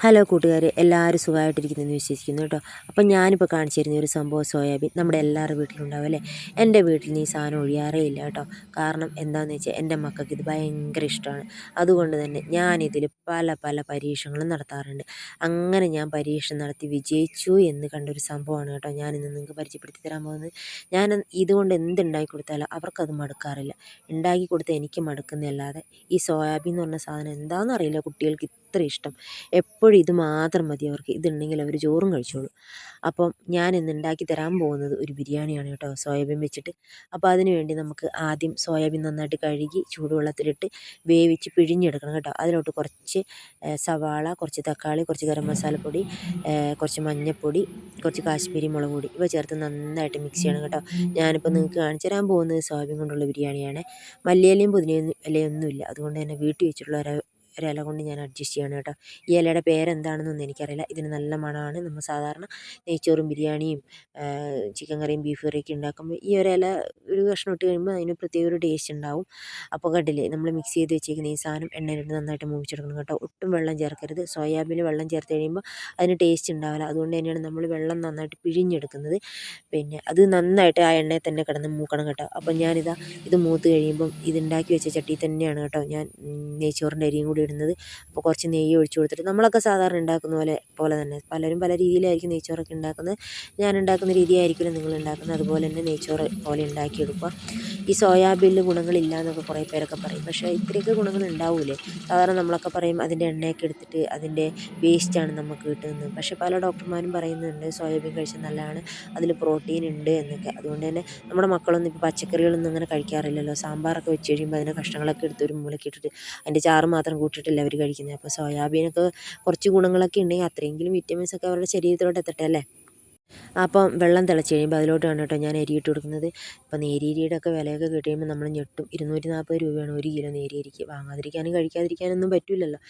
Hello കൂട്ടുകാരെ. എല്ലാവരും സുഖമായിട്ടിരിക്കുന്നതെന്ന് വിശ്വസിക്കുന്നു കേട്ടോ. അപ്പം ഞാനിപ്പോൾ കാണിച്ചു തരുന്ന ഒരു സംഭവം സോയാബീൻ നമ്മുടെ എല്ലാവരുടെ വീട്ടിലുണ്ടാവും അല്ലേ? എന്റെ വീട്ടിൽ ഈ സാധനം ഒഴിയാറേ ഇല്ല കേട്ടോ. കാരണം എന്താണെന്ന് വെച്ചാൽ എന്റെ മക്കൾക്ക് ഇത് ഭയങ്കര ഇഷ്ടമാണ്. അതുകൊണ്ട് തന്നെ ഞാനിതിൽ പല പല പരീക്ഷണങ്ങളും നടത്താറുണ്ട്. അങ്ങനെ ഞാൻ പരീക്ഷണം നടത്തി വിജയിച്ചു എന്ന് കണ്ടൊരു സംഭവമാണ് കേട്ടോ ഞാനിന്ന് നിങ്ങൾക്ക് പരിചയപ്പെടുത്തി തരാൻ പോകുന്നത്. ഞാൻ ഇതുകൊണ്ട് എന്തുണ്ടാക്കി കൊടുത്താലും അവർക്കത് മടുക്കാറില്ല. ഉണ്ടാക്കി കൊടുത്താൽ എനിക്ക് മടുക്കുന്നതല്ലാതെ ഈ സോയാബീൻ എന്ന് പറഞ്ഞ സാധനം എന്താണെന്ന് അറിയില്ല കുട്ടികൾക്ക് ഇത്ര ഇഷ്ടം. എപ്പോഴും ഇത് മാത്രം മതി അവർക്ക്. ഇതുണ്ടെങ്കിൽ അവർ ചോറും കഴിച്ചോളും. അപ്പം ഞാൻ ഇന്ന് ഉണ്ടാക്കി തരാൻ പോകുന്നത് ഒരു ബിരിയാണിയാണ് കേട്ടോ. സോയാബീൻ വെച്ചിട്ട്. അപ്പോൾ അതിന് വേണ്ടി നമുക്ക് ആദ്യം സോയാബീൻ നന്നായിട്ട് കഴുകി ചൂടുവെള്ളത്തിലിട്ട് വേവിച്ച് പിഴിഞ്ഞെടുക്കണം കേട്ടോ. അതിലോട്ട് കുറച്ച് സവാള കുറച്ച് തക്കാളി കുറച്ച് ഗരം മസാലപ്പൊടി കുറച്ച് മഞ്ഞൾപ്പൊടി കുറച്ച് കാശ്മീരി മുളക് പൊടി ഇവ ചേർത്ത് നന്നായിട്ട് മിക്സ് ചെയ്യണം കേട്ടോ. ഞാനിപ്പോൾ നിങ്ങൾക്ക് കാണിച്ചു തരാൻ പോകുന്നത് സോയാബീൻ കൊണ്ടുള്ള ബിരിയാണിയാണ്. മല്ലിയിലയും പുതിനയും ഇലയൊന്നുമില്ല അതുകൊണ്ട് തന്നെ വീട്ടിൽ വെച്ചിട്ടുള്ള ഒരു ഒരില കൊണ്ട് ഞാൻ അഡ്ജസ്റ്റ് ചെയ്യണം കേട്ടോ. ഈ ഇലയുടെ പേരെന്താണെന്നൊന്നും എനിക്കറിയില്ല. ഇതിന് നല്ല മണമാണ്. നമ്മൾ സാധാരണ നെയ്ച്ചോറും ബിരിയാണിയും ചിക്കൻ കറിയും ബീഫ് കറിയൊക്കെ ഉണ്ടാക്കുമ്പോൾ ഈ ഒരു ഇല ഒരു കഷ്ണം ഇട്ട് കഴിയുമ്പോൾ അതിന് പ്രത്യേക ഒരു ടേസ്റ്റ് ഉണ്ടാവും. അപ്പോൾ കണ്ടില്ലേ നമ്മൾ മിക്സ് ചെയ്ത് വെച്ചേക്കുന്ന ഈ സാധനം എണ്ണയിലിട്ട് നന്നായിട്ട് മൂപ്പിച്ചെടുക്കണം കേട്ടോ. ഒട്ടും വെള്ളം ചേർക്കരുത്. സോയാബീനിൽ വെള്ളം ചേർത്ത് കഴിയുമ്പോൾ അതിന് ടേസ്റ്റ് ഉണ്ടാവില്ല. അതുകൊണ്ട് തന്നെയാണ് നമ്മൾ വെള്ളം നന്നായിട്ട് പിഴിഞ്ഞെടുക്കുന്നത്. പിന്നെ അത് നന്നായിട്ട് ആ എണ്ണയിൽ തന്നെ കിടന്ന് മൂക്കണം കേട്ടോ. അപ്പം ഞാനിതാ ഇത് മൂത്ത് കഴിയുമ്പം ഇതുണ്ടാക്കി വെച്ച ചട്ടി തന്നെയാണ് കേട്ടോ ഞാൻ നെയ്ച്ചോറിന്റെ അരിയും കൂടി ഇടുന്നത് അപ്പോൾ കുറച്ച് നെയ്യ് ഒഴിച്ച് കൊടുത്തിട്ട് നമ്മളൊക്കെ സാധാരണ ഉണ്ടാക്കുന്ന പോലെ പോലെ തന്നെ. പലരും പല രീതിയിലായിരിക്കും നെയ്ച്ചോറൊക്കെ ഉണ്ടാക്കുന്നത്. ഞാൻ ഉണ്ടാക്കുന്ന രീതിയായിരിക്കില്ല നിങ്ങൾ ഉണ്ടാക്കുന്നത്. അതുപോലെ തന്നെ നെയ്ച്ചോറ് പോലെ ഉണ്ടാക്കിയെടുക്കുക ഈ സോയാബീനിൽ ഗുണങ്ങളില്ല എന്നൊക്കെ കുറേ പേരൊക്കെ പറയും. പക്ഷേ ഇത്രയൊക്കെ ഗുണങ്ങൾ ഉണ്ടാവില്ലേ സാധാരണ നമ്മളൊക്കെ പറയും അതിന്റെ എണ്ണയൊക്കെ എടുത്തിട്ട് അതിന്റെ വേസ്റ്റാണ് നമുക്ക് കിട്ടുന്നത്. പക്ഷേ പല ഡോക്ടർമാരും പറയുന്നുണ്ട് സോയാബീൻ കഴിച്ചാൽ നല്ലതാണ് അതിൽ പ്രോട്ടീൻ ഉണ്ട് എന്നൊക്കെ. അതുകൊണ്ട് തന്നെ നമ്മുടെ മക്കളൊന്നും ഇപ്പോൾ പച്ചക്കറികളൊന്നും അങ്ങനെ കഴിക്കാറില്ലല്ലോ. സാമ്പാറൊക്കെ വെച്ച് കഴിയുമ്പോൾ അതിന്റെ കഷ്ണങ്ങളൊക്കെ എടുത്ത് ഒരു മൂലക്കിട്ടിട്ട് അതിന്റെ ചാറ് മാത്രം കൂട്ടിയിട്ടല്ലേ അവർ കഴിക്കുന്നത്. അപ്പോൾ സോയാബീനൊക്കെ കുറച്ച് ഗുണങ്ങളൊക്കെ ഉണ്ടെങ്കിൽ അത്രയെങ്കിലും വിറ്റമിൻസ് ഒക്കെ അവരുടെ ശരീരത്തിലോട്ട് എത്തട്ടെ അല്ലേ? അപ്പം വെള്ളം തിളച്ച് കഴിയുമ്പോൾ അതിലോട്ടാണ് കേട്ടോ ഞാൻ എരിയിട്ട് കൊടുക്കുന്നത്. ഇപ്പം നേരിയരിയുടെയൊക്കെ വിലയൊക്കെ കിട്ടിയുമ്പോൾ നമ്മൾ ഞെട്ടും. ഇരുന്നൂറ്റി നാൽപ്പത് രൂപയാണ് ഒരു കിലോ നേരിയരിക്ക് വാങ്ങാതിരിക്കാനും കഴിക്കാതിരിക്കാനൊന്നും പറ്റില്ലല്ലോ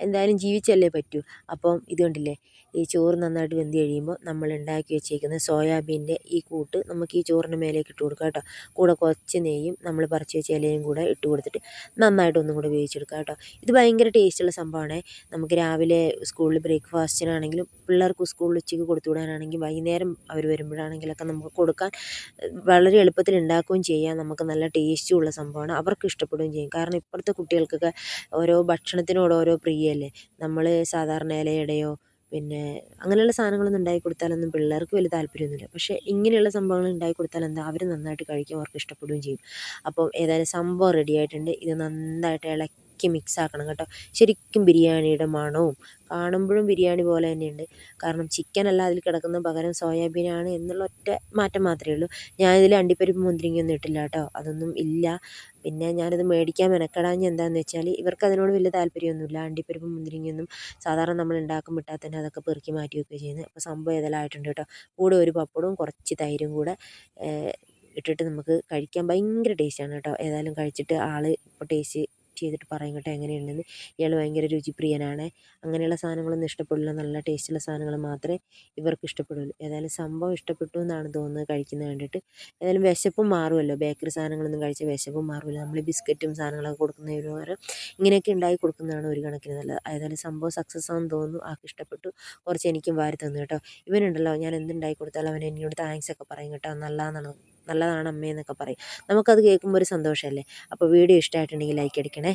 എന്തായാലും ജീവിച്ചല്ലേ പറ്റൂ. അപ്പം ഇത് കണ്ടില്ലേ ഈ ചോറ് നന്നായിട്ട് വെന്ത് കഴിയുമ്പോൾ നമ്മൾ ഉണ്ടാക്കി വെച്ചേക്കുന്ന സോയാബീന്റെ ഈ കൂട്ട് നമുക്ക് ഈ ചോറിന്റെ മേലേക്ക് ഇട്ട് കൊടുക്കാം കേട്ടോ. കൂടെ കുറച്ച് നെയ്യും നമ്മൾ പറിച്ച് വെച്ച ഇലയും കൂടെ ഇട്ട് കൊടുത്തിട്ട് നന്നായിട്ട് ഒന്നും കൂടെ വേവിച്ചെടുക്കാം കേട്ടോ. ഇത് ഭയങ്കര ടേസ്റ്റുള്ള സംഭവമാണ്. നമുക്ക് രാവിലെ സ്കൂളിൽ ബ്രേക്ക്ഫാസ്റ്റിനാണെങ്കിലും പിള്ളേർക്ക് സ്കൂളിൽ ഉച്ചയ്ക്ക് കൊടുത്തു വിടാനാണെങ്കിൽ വൈകുന്നേരം അവർ വരുമ്പോഴാണെങ്കിലൊക്കെ നമുക്ക് കൊടുക്കാൻ വളരെ എളുപ്പത്തിൽ ഉണ്ടാക്കുകയും ചെയ്യാം. നമുക്ക് നല്ല ടേസ്റ്റും ഉള്ള സംഭവമാണ്. അവർക്ക് ഇഷ്ടപ്പെടുകയും ചെയ്യും. കാരണം ഇപ്പോഴത്തെ കുട്ടികൾക്കൊക്കെ ഓരോ ഭക്ഷണത്തിനോട് ഓരോ പ്രിയമല്ലേ നമ്മൾ സാധാരണ ഇലയുടെയോ പിന്നെ അങ്ങനെയുള്ള സാധനങ്ങളൊന്നും ഉണ്ടാക്കി കൊടുത്താലൊന്നും പിള്ളേർക്ക് വലിയ താല്പര്യമൊന്നുമില്ല. പക്ഷേ ഇങ്ങനെയുള്ള സംഭവങ്ങൾ ഉണ്ടാക്കി കൊടുത്താൽ എന്താ? അവർ നന്നായിട്ട് കഴിക്കും അവർക്ക് ഇഷ്ടപ്പെടുകയും ചെയ്യും. അപ്പം ഏതായാലും സംഭവം റെഡി ആയിട്ടുണ്ട്. ഇത് നന്നായിട്ട് ഇളക്കി മിക്സ് ആക്കണം കേട്ടോ. ശരിക്കും ബിരിയാണിയുടെ മണവും കാണുമ്പോഴും ബിരിയാണി പോലെ തന്നെയുണ്ട്. കാരണം ചിക്കൻ അല്ല അതിൽ കിടക്കുന്ന പകരം സോയാബീനാണ് എന്നുള്ള ഒറ്റ മാറ്റം മാത്രമേ ഉള്ളൂ. ഞാനിതിൽ അണ്ടിപ്പരിപ്പ് മുന്തിരിങ്ങയൊന്നും ഇട്ടില്ല കേട്ടോ. അതൊന്നും ഇല്ല. പിന്നെ ഞാനത് മേടിക്കാൻ മെനക്കെടാഞ്ഞ് എന്താണെന്ന് വെച്ചാൽ ഇവർക്ക് അതിനോട് വലിയ താല്പര്യമൊന്നുമില്ല. അണ്ടിപ്പരിപ്പ് മുന്തിരിങ്ങയൊന്നും സാധാരണ നമ്മൾ ഉണ്ടാക്കും വിട്ടാൽ തന്നെ അതൊക്കെ പെറുക്കി മാറ്റി വെക്കുകയാണ് ചെയ്യുന്നത്. അപ്പോൾ സംഭവം ആയിട്ടുണ്ട് കേട്ടോ. കൂടെ ഒരു പപ്പടവും കുറച്ച് തൈരും കൂടെ ഇട്ടിട്ട് നമുക്ക് കഴിക്കാൻ ഭയങ്കര ടേസ്റ്റാണ് കേട്ടോ. ഏതായാലും കഴിച്ചിട്ട് ആൾ ഇപ്പോൾ ടേസ്റ്റ് ചെയ്തിട്ട് പറയും കേട്ടോ എങ്ങനെയുണ്ടെന്ന്. ഇയാൾ ഭയങ്കര രുചിപ്രിയനാണ്. അങ്ങനെയുള്ള സാധനങ്ങളൊന്നും ഇഷ്ടപ്പെടില്ല. നല്ല ടേസ്റ്റുള്ള സാധനങ്ങൾ മാത്രമേ ഇവർക്ക് ഇഷ്ടപ്പെടുള്ളൂ. ഏതായാലും സംഭവം ഇഷ്ടപ്പെട്ടു എന്നാണ് തോന്നുന്നത് കഴിക്കുന്നത് കണ്ടിട്ട്. ഏതായാലും വിശപ്പും മാറുമല്ലോ. ബേക്കറി സാധനങ്ങളൊന്നും കഴിച്ചാൽ വിശപ്പും മാറുമല്ലോ. നമ്മൾ ബിസ്ക്കറ്റും സാധനങ്ങളൊക്കെ കൊടുക്കുന്നതിന് പകരം ഇങ്ങനെയൊക്കെ ഉണ്ടാക്കി കൊടുക്കുന്നതാണ് ഒരു കണക്കിന് നല്ലത്. ഏതായാലും സംഭവം സക്സസ് ആണെന്ന് തോന്നുന്നു. ആൾക്ക് ഇഷ്ടപ്പെട്ടു. കുറച്ച് എനിക്കും വാരി തന്നു കേട്ടോ. ഇവനുണ്ടല്ലോ. ഞാൻ എന്തുണ്ടാക്കി കൊടുത്താലും അവൻ എന്നോട് താങ്ക്സ് ഒക്കെ പറയും കേട്ടോ. നല്ലതാണെന്ന് നല്ലതാണ് അമ്മേ എന്നൊക്കെ പറയും. നമുക്കത് കേൾക്കുമ്പോൾ ഒരു സന്തോഷമല്ലേ? അപ്പോൾ വീഡിയോ ഇഷ്ടമായിട്ടുണ്ടെങ്കിൽ ലൈക്ക് അടിക്കണേ.